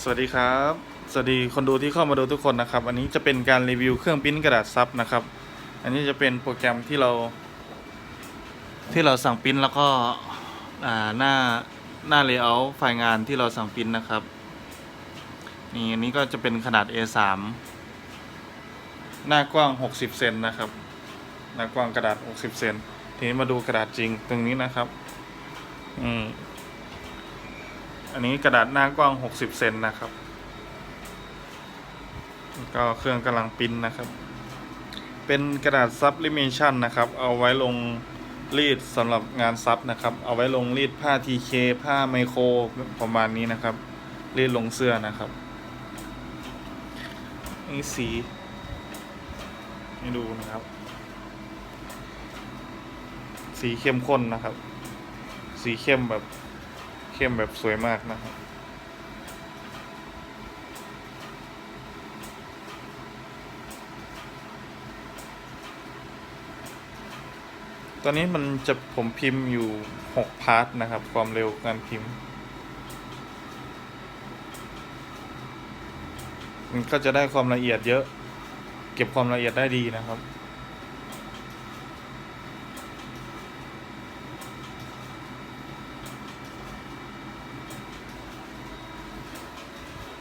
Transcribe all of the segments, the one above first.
สวัสดีครับ สวัสดีคนดูที่เข้ามาดูทุกคนนะครับ อันนี้จะเป็นการรีวิวเครื่องปริ้นกระดาษซับนะครับ อันนี้จะเป็นโปรแกรมที่เรา ที่เราสั่งปริ้นแล้วก็หน้าหน้าเลเยอร์ไฟล์งานที่เราสั่งปริ้นนะครับ นี่อันนี้ก็จะเป็นขนาด A3 หน้ากว้าง 60 เซนนะครับ หน้ากว้างกระดาษ 60 เซน ทีนี้มาดูกระดาษจริงตรงนี้นะครับ อืม อันนี้กระดาษหน้ากว้าง 60 เซนนะครับ ก็เครื่องกำลังปิ้นนะครับ เป็นกระดาษซับลิเมชันนะครับ เอาไว้ลงรีดสำหรับงานซับนะครับ เอาไว้ลงรีดผ้าทีเคผ้าไมโครประมาณนี้นะครับ รีดลงเสื้อนะครับนี่สีให้ดูนะครับ สีเข้มข้นนะครับ สีเข้มแบบ เข้มแบบสวยมากนะครับตอนนี้มันจะผมพิมพ์อยู่ 6 พาร์ทนะครับ ความเร็วการพิมพ์ มันก็จะได้ความละเอียดเยอะ เก็บความละเอียดได้ดีนะครับ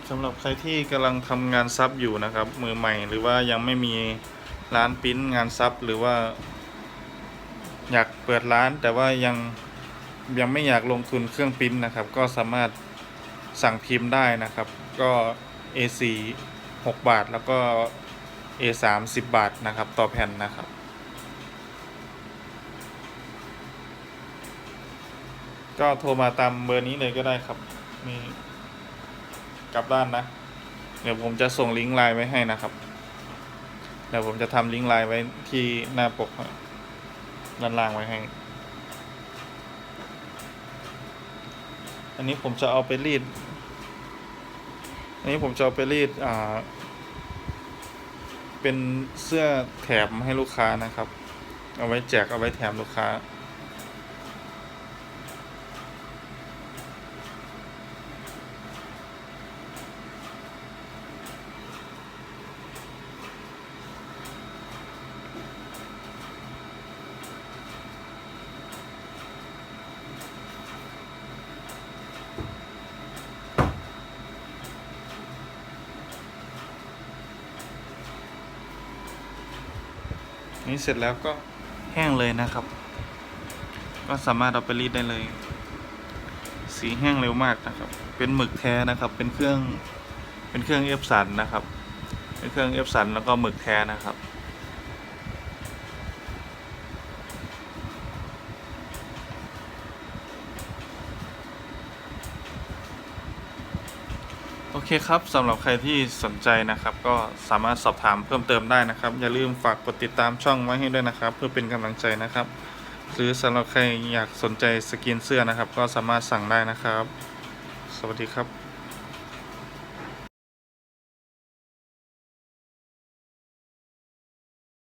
สำหรับใครที่กำลังทำงานซับอยู่นะครับ มือใหม่หรือว่ายังไม่มีร้านปิ้นงานซับหรือว่า อยากเปิดร้านแต่ว่ายังยังไม่อยากลงทุนเครื่องปิ้นนะครับ ก็สามารถสั่งพิมพ์ได้นะครับ ก็ A4 6 บาทแล้วก็ A3 10 บาทนะครับ ต่อแผ่นนะครับก็โทรมาตามเบอร์นี้เลยก็ได้ครับนี่ กลับด้านนะ เดี๋ยวผมจะส่งลิงก์ไลน์ไว้ให้นะครับ เดี๋ยวผมจะทำลิงก์ไลน์ไว้ที่หน้าปกด้านล่างไว้ให้ อันนี้ผมจะเอาไปรีด อันนี้ผมจะเอาไปรีดอ่า เป็นเสื้อแถมให้ลูกค้านะครับ เอาไว้แจกเอาไว้แถมลูกค้า นี่เสร็จแล้วก็แห้งเลยนะครับ ก็สามารถเอาไปรีดได้เลย สีแห้งเร็วมากนะครับ เป็นหมึกแท้นะครับ เป็นเครื่อง เป็นเครื่องเอฟสันนะครับ เป็นเครื่องเอฟสันแล้วก็หมึกแท้นะครับ เคครับสำหรับใครที่สนใจนะครับ ก็สามารถสอบถามเพิ่มเติมได้นะครับ อย่าลืมฝากกดติดตามช่องไว้ให้ด้วยนะครับ เพื่อเป็นกำลังใจนะครับ หรือสำหรับใครอยากสนใจสกินเสื้อนะครับ ก็สามารถสั่งได้นะครับ สวัสดีครับ